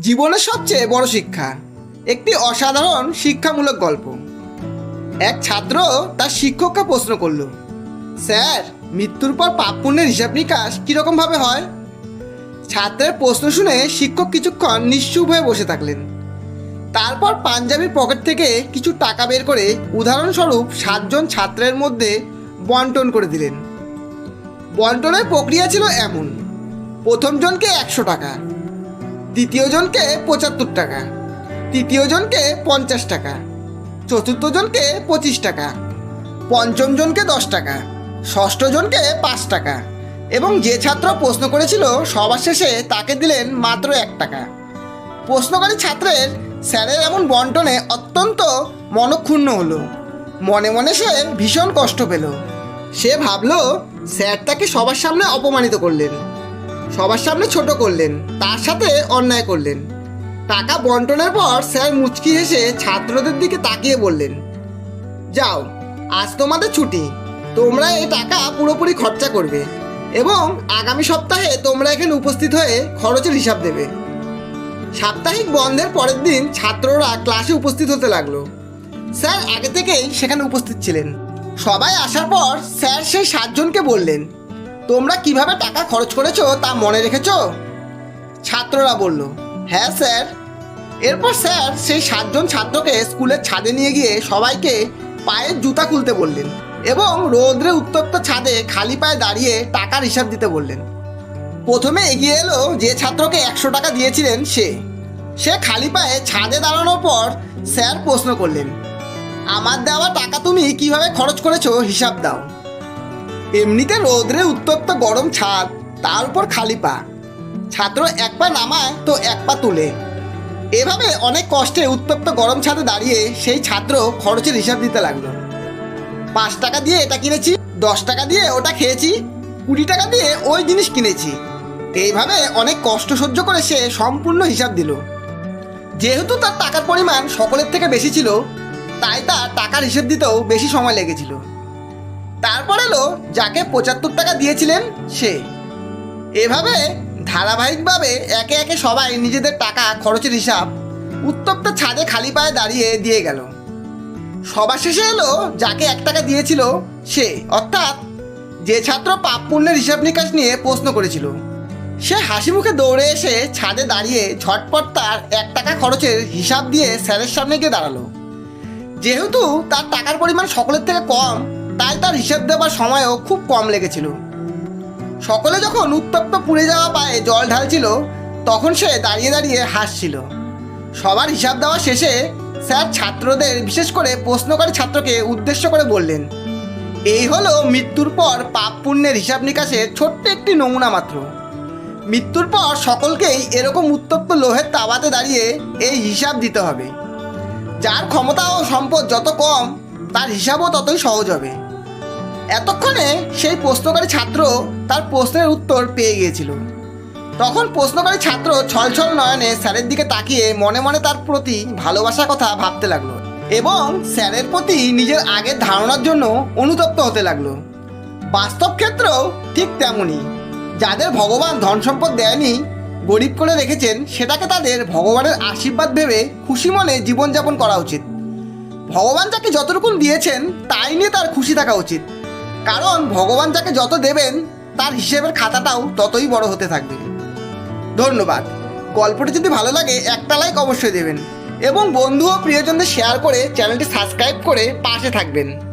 জীবনের সবচেয়ে বড় শিক্ষা। একটি অসাধারণ শিক্ষামূলক গল্প। এক ছাত্র তার শিক্ষককে প্রশ্ন করল, স্যার, মৃত্যুর পর পাপ পুণ্যের হিসাব নিকাশ কীরকমভাবে হয়? ছাত্রের প্রশ্ন শুনে শিক্ষক কিছুক্ষণ নিশ্চুপ হয়ে বসে থাকলেন। তারপর পাঞ্জাবির পকেট থেকে কিছু টাকা বের করে উদাহরণস্বরূপ সাতজন ছাত্রের মধ্যে বন্টন করে দিলেন। বন্টনের প্রক্রিয়া ছিল এমন, প্রথমজনকে একশো টাকা দ্বিতীয় জনকে পঁচাত্তর টাকা তৃতীয় জনকে পঞ্চাশ টাকা চতুর্থ জনকে পঁচিশ টাকা পঞ্চম জনকে দশ টাকা ষষ্ঠ জনকে পাঁচ টাকা এবং যে ছাত্র প্রশ্ন করেছিল সবার শেষে তাকে দিলেন মাত্র এক টাকা। প্রশ্নকারী ছাত্রের স্যারের এমন বন্টনে অত্যন্ত মনক্ষুণ্ণ হলো। মনে মনে সে ভীষণ কষ্ট পেল। সে ভাবল, স্যার তাকে সবার সামনে অপমানিত করলেন। সবার সামনে ছোট করলেন, তার সাথে অন্যায় করলেন। টাকা বন্টনের পর স্যার মুচকি হেসে ছাত্রদের দিকে তাকিয়ে বললেন, যাও, আজ তোমাদের ছুটি, তোমরা এই টাকা পুরোপুরি খরচা করবে এবং আগামী সপ্তাহে তোমরা এখানে উপস্থিত হয়ে খরচের হিসাব দেবে। সাপ্তাহিক বন্ধের পরের দিন ছাত্ররা ক্লাসে উপস্থিত হতে লাগল। স্যার আগে থেকেই সেখানে উপস্থিত ছিলেন। সবাই আসার পর স্যার সেই সাতজনকে বললেন তোমরা কীভাবে টাকা খরচ করেছ তা মনে রেখেছ? ছাত্ররা বলল হ্যাঁ স্যার। এরপর স্যার সেই সাতজন ছাত্রকে স্কুলের ছাদে নিয়ে গিয়ে সবাইকে পায়ের জুতা খুলতে বললেন এবং রৌদ্রে উত্তপ্ত ছাদে খালি পায়ে দাঁড়িয়ে টাকার হিসাব দিতে বললেন। প্রথমে এগিয়ে এলো যে ছাত্রকে একশো টাকা দিয়েছিলেন সে। সে খালি পায়ে ছাদে দাঁড়ানোর পর স্যার প্রশ্ন করলেন, আমার দেওয়া টাকা তুমি কীভাবে খরচ করেছ? হিসাব দাও। এমনিতে রৌদ্রে উত্তপ্ত গরম ছাদ, তার উপর খালি পা। ছাত্র এক পা নামায়, তো এক পা তুলে। এভাবে অনেক কষ্টে উত্তপ্ত গরম ছাদে দাঁড়িয়ে সেই ছাত্র খরচের হিসাব দিতে লাগল। পাঁচ টাকা দিয়ে এটা কিনেছি, দশ টাকা দিয়ে ওটা খেয়েছি, কুড়ি টাকা দিয়ে ওই জিনিস কিনেছি। এইভাবে অনেক কষ্ট সহ্য করে সে সম্পূর্ণ হিসাব দিল। যেহেতু তার টাকার পরিমাণ সকলের থেকে বেশি ছিল, তাই তার টাকার হিসেব দিতেও বেশি সময় লেগেছিল। তারপর এলো যাকে পঁচাত্তর টাকা দিয়েছিলেন সে। এভাবে ধারাবাহিকভাবে একে একে সবাই নিজেদের টাকা খরচের হিসাব উত্তপ্ত ছাদে খালি পায়ে দাঁড়িয়ে দিয়ে গেল। সবার শেষে এলো যাকে এক টাকা দিয়েছিল সে। অর্থাৎ যে ছাত্র পাপ পুণ্যের হিসাব নিকাশ নিয়ে প্রশ্ন করেছিল। সে হাসি মুখে দৌড়ে এসে ছাদে দাঁড়িয়ে ঝটপট তার এক টাকা খরচের হিসাব দিয়ে স্যারের সামনে গিয়ে দাঁড়াল। যেহেতু তার টাকার পরিমাণ সকলের থেকে কম তাই তার হিসাব দেওয়ার সময়ও খুব কম লেগেছিল। সকলে যখন উত্তপ্ত পুড়ে যাওয়া পায়ে জল ঢালছিল, তখন সে দাঁড়িয়ে দাঁড়িয়ে হাসছিল। সবার হিসাব দেওয়া শেষে স্যার ছাত্রদের বিশেষ করে প্রশ্নকারী ছাত্রকে উদ্দেশ্য করে বললেন, এই হলো মৃত্যুর পর পাপ পুণ্যের হিসাব নিকাশে ছোট্ট একটি নমুনা মাত্র। মৃত্যুর পর সকলকেই এরকম উত্তপ্ত লোহের তাবাতে দাঁড়িয়ে এই হিসাব দিতে হবে। যার ক্ষমতা ও সম্পদ যত কম, তার হিসাবও ততই সহজ হবে। এতক্ষণে সেই প্রশ্নকারী ছাত্র তার প্রশ্নের উত্তর পেয়ে গিয়েছিল। তখন প্রশ্নকারী ছাত্র ছলছল নয়নে স্যারের দিকে তাকিয়ে মনে মনে তার প্রতি ভালোবাসার কথা ভাবতে লাগল এবং স্যারের প্রতি নিজের আগের ধারণার জন্য অনুতপ্ত হতে লাগল। বাস্তব ক্ষেত্রেও ঠিক তেমনই। যাদের ভগবান ধন সম্পদ দেয়নি, গরিব করে রেখেছেন, সেটাকে তাদের ভগবানের আশীর্বাদ ভেবে খুশি মনে জীবনযাপন করা উচিত। ভগবান যাকে যতটুকুন দিয়েছেন, তাই নিয়ে তার খুশি থাকা উচিত। কারণ ভগবান যাকে যত দেবেন, তার হিসেবের খাতাটাও ততই বড় হতে থাকবে। ধন্যবাদ। গল্পটি যদি ভালো লাগে, একটা লাইক অবশ্যই দেবেন। এবং বন্ধু ও প্রিয়জনদের শেয়ার করে চ্যানেলটি সাবস্ক্রাইব করে পাশে থাকবেন।